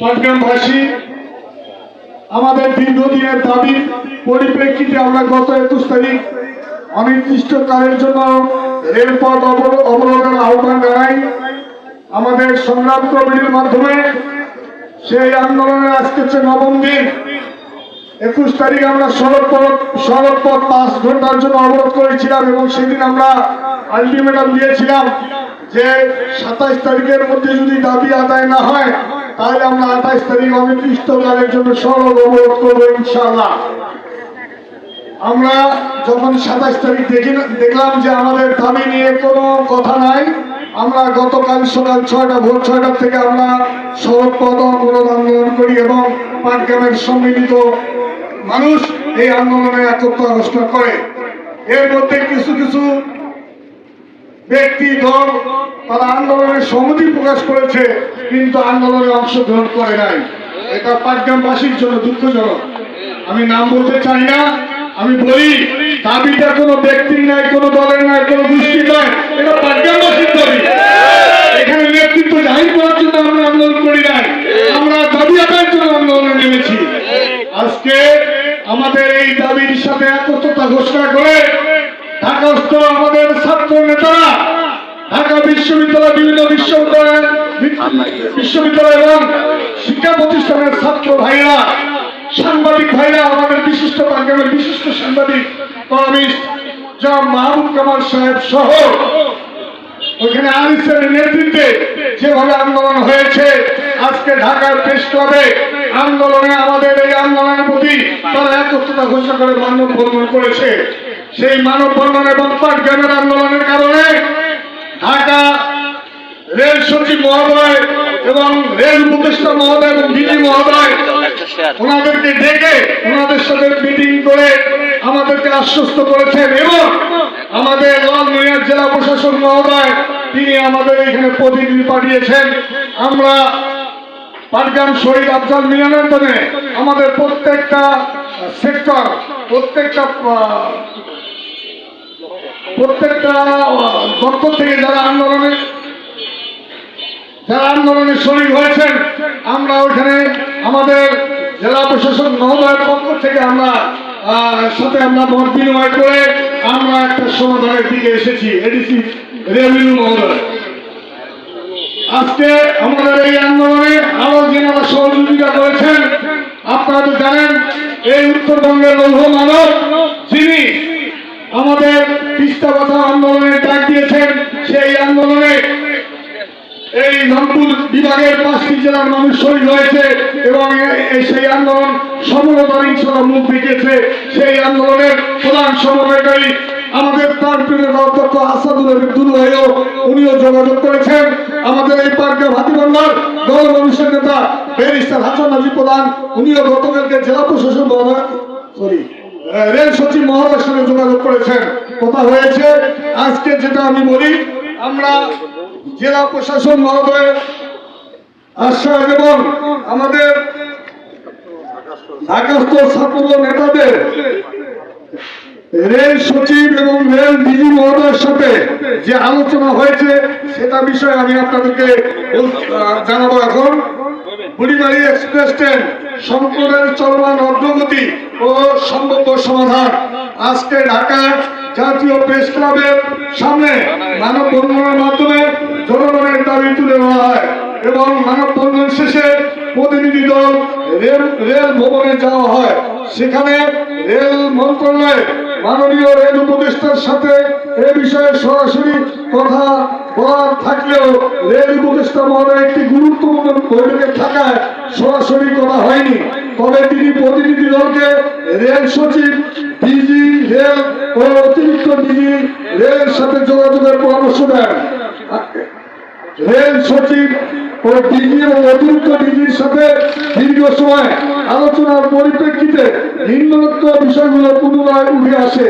পাটগ্রামবাসী আমাদের দীর্ঘদিনের দাবির পরিপ্রেক্ষিতে আমরা গত একুশ তারিখ অনির্দিষ্টকালের জন্য রেলপথ অবরো- অবরোধের আহ্বান জানাই। আমাদের সংগ্রাম কমিটির মাধ্যমে সেই আন্দোলনের আজকে হচ্ছে নবম দিন। একুশ তারিখ আমরা সড়ক পথ সড়ক পথ পাঁচ ঘণ্টার জন্য অবরোধ করেছিলাম এবং সেদিন আমরা আলটিমেটাম দিয়েছিলাম যে সাতাইশ তারিখের মধ্যে যদি দাবি আদায় না হয় তাহলে আমরা আঠাইশ তারিখ অনির্দিষ্টকালের জন্য সড়ক অবরোধ করব ইনশাআল্লাহ। আমরা যখন সাতাশ তারিখ দেখি দেখলাম যে আমাদের দাবি নিয়ে কোনো কথা নাই, আমরা গতকাল সকাল ছয়টা, ভোর ছয়টা থেকে আমরা সড়ক পথ অবরোধ আন্দোলন করি এবং পাটগ্রামের সম্মিলিত মানুষ এই আন্দোলনে একত্র ঘোষণা করে। এর মধ্যে কিছু কিছু ব্যক্তি দল তারা আন্দোলনের সম্মতি প্রকাশ করেছে, কিন্তু আন্দোলনে অংশগ্রহণ করে নাই। এটা পাটগ্রামবাসীর জন্য দুঃখজনক। আমি নাম বলতে চাই না, আমি বলি, দাবিটা কোনো ব্যক্তির নাই, কোনো দলের নাই, কোনো গোষ্ঠীর নয় এটা পাটগ্রামবাসীর দাবি। এখানে নেতৃত্ব জাহির করার জন্য আমরা আন্দোলন করি নাই। আমরা দাবি আদায়ের জন্য আন্দোলনে নেমেছি। আজকে আমাদের এই দাবির সাথে একত্রতা ঘোষণা করে ঢাকাস্থ আমাদের ছাত্র নেতারা, ঢাকা বিশ্ববিদ্যালয়, বিভিন্ন বিশ্ববিদ্যালয় বিশ্ববিদ্যালয় এবং শিক্ষা প্রতিষ্ঠানের ছাত্র ভাইরা সাংবাদিক ভাইরা আমাদের বিশিষ্ট পাঞ্জাবের বিশিষ্ট সাংবাদিক আন্দোলন হয়েছে, আজকে ঢাকার প্রেস আন্দোলনে আমাদের এই আন্দোলনের প্রতি তারা একত্রতা ঘোষণা করে বন্ধন করেছে। সেই মানব বন্ধন এবং পাটগ্রামের আন্দোলনের কারণে ঢাকা রেল সচিব মহোদয় এবং রেল উপদেষ্টা মহোদয় এবং ডিজি মহোদয় ওনাদেরকে ডেকে ওনাদের সাথে মিটিং করে আমাদেরকে আশ্বস্ত করেছেন এবং আমাদের লালমিয়ার জেলা প্রশাসক মহোদয়, তিনি আমাদের এখানে প্রতিনিধি পাঠিয়েছেন। আমরা পাটগ্রাম শহীদ আফজাল মিলনায়তনে আমাদের প্রত্যেকটা সেক্টর প্রত্যেকটা প্রত্যেকটা দপ্তর থেকে যারা আন্দোলনে যারা আন্দোলনে শরীর হয়েছেন, আমরা ওখানে আমাদের জেলা প্রশাসন মহোদয়ের পক্ষ থেকে আমরা সাথে আমরা মত বিনিময় করে আমরা একটা সমাধানের দিকে এসেছি, এডিসি রেভিনিউ মহোদয়। আজকে আমাদের এই আন্দোলনে আরও যারা সহযোগিতা করেছেন, আপনারা জানেন, এই উত্তরবঙ্গের লৌহ মানব যিনি আমাদের তিস্তা কথা আন্দোলনে ডাক দিয়েছেন, সেই আন্দোলনে এই রংপুর বিভাগের পাঁচটি জেলার মানুষ শহীদ হয়েছে এবং সেই আন্দোলন সফলতার ইনশাল্লাহ মুখ দেখিয়েছে সেই আন্দোলনের প্রধান সমন্বয়কারী আমাদের তার প্রিয় অধ্যক্ষ আসাদুল দুল ভাইও উনিও যোগাযোগ করেছেন। আমাদের এই পার্কে ভাতিবন্ধার দল মানুষের নেতা ব্যারিস্টার হাসান নাজি প্রধান, উনিও গতকালকে জেলা প্রশাসন সরি রেল সচিব সঙ্গে যোগাযোগ করেছেন। কথা হয়েছে। আজকে যেটা আমি বলি, আমরা জেলা প্রশাসন মহোদয়ের আশ্বাস এবং আমাদের ঢাকাস্থ ছাত্র নেতাদের রেল সচিব এবং রেল ডিজি মহোদয়ের সাথে যে আলোচনা হয়েছে, সেটা বিষয়ে আমি আপনাদেরকে জানাব এখন। বুড়িমারি এক্সপ্রেস ট্রেন চলমান অগ্রগতি ও সম্ভাব্য সমাধান। আজকে ঢাকার জাতীয় প্রেস ক্লাবের সামনে মানববন্ধনের মাধ্যমে জনগণের দাবি তুলে ধরা হয় এবং মানববন্ধন শেষে প্রতিনিধি দল রেল রেল ভবনে যাওয়া হয়। সেখানে রেল মন্ত্রণালয় মাননীয় রেল উপদেষ্টার সাথে এ বিষয়ে সরাসরি কথা বলার থাকলেও রেল উপদেষ্টা মহোদয় একটি গুরুত্বপূর্ণ বৈঠকে থাকায় সরাসরি কথা হয়নি। তবে তিনি প্রতিনিধি দলকে রেল সচিব রেল ও অতিরিক্ত ডিজি রেলের সাথে যোগাযোগের পরামর্শ দেন। রেল সচিব ও ডিজি এবং অতিরিক্ত ডিজির সাথে দীর্ঘ সময় আলোচনার পরিপ্রেক্ষিতে নিম্নোক্ত বিষয়গুলো পুনরায় উঠে আসে।